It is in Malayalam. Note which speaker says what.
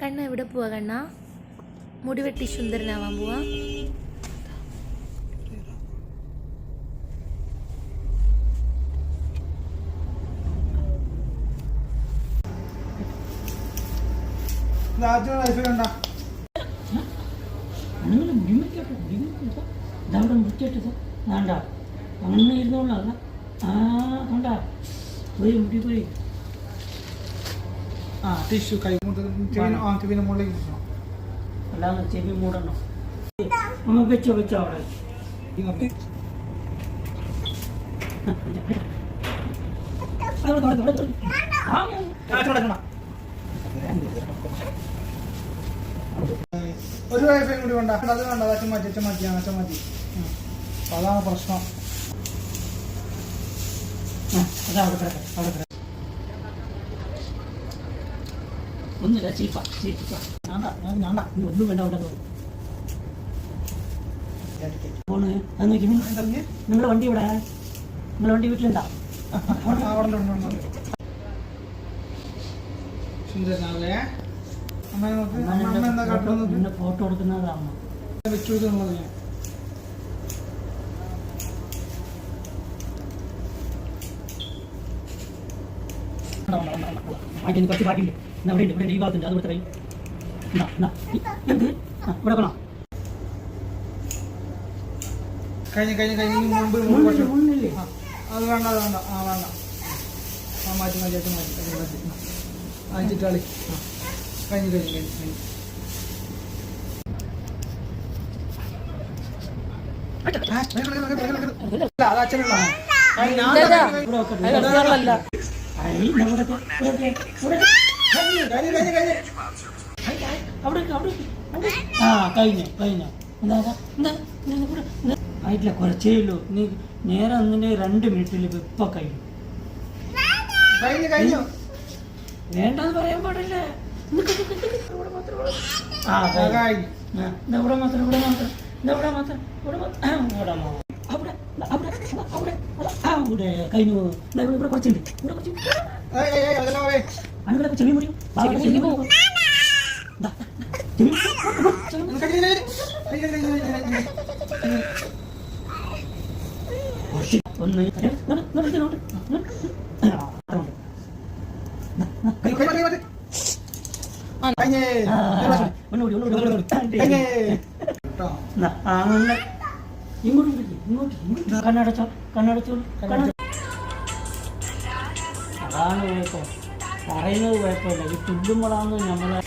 Speaker 1: കണ്ണ എവിടെ പോവാ കണ്ണ മുടി വെട്ടി സുന്ദരനാവാൻ പോവാ
Speaker 2: രാജ്യം ലൈഫ് കണ്ട
Speaker 3: അങ്ങനെ മുടിമയ്ക്കോട്ടെ മുടിമയ്ക്കോ ഇതവിടെ മുറിച്ചിട്ടത് വേണ്ട അങ്ങനെ ഇരുന്നോളാം അതാ ആ
Speaker 2: ആ. ടിഷ്യൂ കൈ ചെവിന് ആ ചെവിന് മുകളിലേക്ക് ഇരിക്കണം.
Speaker 3: അല്ലാതെ ചെവി മൂടണം. അമ്മ വെച്ചോ വെച്ചോ അവിടെ.
Speaker 2: ഇങ്ങോട്ട്
Speaker 3: അവിടെ, അവിടെ, അവിടെ, അവിടെ. ആ,
Speaker 2: ഒരു വൈഫൈ കൂടി വേണ്ട. അത് വേണ്ട അച്ഛൻ മാറ്റി അച്ഛൻ മതി അച്ഛൻ മാറ്റി. അതാണ് പ്രശ്നം.
Speaker 3: അതാ അവിടെ കിടക്ക്, അവിടെ കിടക്ക്. ഒന്നുമില്ല ചീപ്പ ചീപ്പ ഞാണ്ടാ ഞാൻ ഞാണ്ടാ നീ ഒന്നും വേണ്ട അവിടെ. അത് നോക്കി. നിങ്ങളുടെ വണ്ടി ഇവിടെ നിങ്ങളുടെ വണ്ടി വീട്ടിലുണ്ടാ? ഫോട്ടോ എടുക്കുന്നതാണ്
Speaker 2: വെച്ചു കൊടുക്കുന്നുള്ളത് ഞാൻ.
Speaker 3: ബാക്കിയുണ്ട് കുറച്ച് ബാക്കിയുണ്ട് എന്നാ അവിടെ ഉണ്ട് ഇവിടെ ഈ ഭാഗത്തുണ്ട് അത് കൊടുത്ത കൈ ഇവിടെ വേണം
Speaker 2: കഴിഞ്ഞ കഴിഞ്ഞ കഴിഞ്ഞ മുമ്പ്
Speaker 3: മുന്നില്ലേ
Speaker 2: അത് വേണ്ട അത് വേണ്ട ആ വേണ്ട ആ മാറ്റി മാറ്റി മാറ്റി അത് മാറ്റി ആ ചിറ്റാളി ആ കഴിഞ്ഞ് കഴിഞ്ഞ് കഴിഞ്ഞ് കഴിഞ്ഞു അത് അച്ഛനുള്ളതാണ്. ആ. കഴിഞ്ഞ്, കഴിഞ്ഞ്,
Speaker 3: എന്താ ആയിട്ടില്ല കുറച്ചേ ഉള്ളൂ നീ നേരെ ഒന്നിന്റെ രണ്ട് മിനിറ്റിൽ ഇപ്പൊ കഴിഞ്ഞു
Speaker 2: കഴിഞ്ഞ്.
Speaker 3: വേണ്ടെന്ന് പറയാൻ പാടില്ല. ആ ഇവിടെ മാത്രം ഇവിടെ മാത്രം ഇവിടെ മാത്രം ഇവിടെ മാത്രം ഇവിടെ മാത്രം. അവിടെ അവിടെ അവിടെ. അവിടെ കഴിഞ്ഞു. ഇവിടെ കുറച്ചുണ്ട്. ഇവിടെ
Speaker 2: പോയി.
Speaker 3: അങ്ങനെ ചെവി മുടിയും. ചെവി. കുറച്ച് ഒന്ന് ഒന്നുകൂടി ഒന്നുകൂടി അങ്ങനെ. ഇങ്ങോട്ട് പിടിക്ക്, ഇങ്ങോട്ട് ഇങ്ങോട്ട്. കണ്ണടച്ചോ കണ്ണടച്ചോ കണ്ണട അതാണ് കുഴപ്പം പറയുന്നത് കുഴപ്പമില്ല ഈ പുല്ലുമ്പോഴാണ് നമ്മളെ.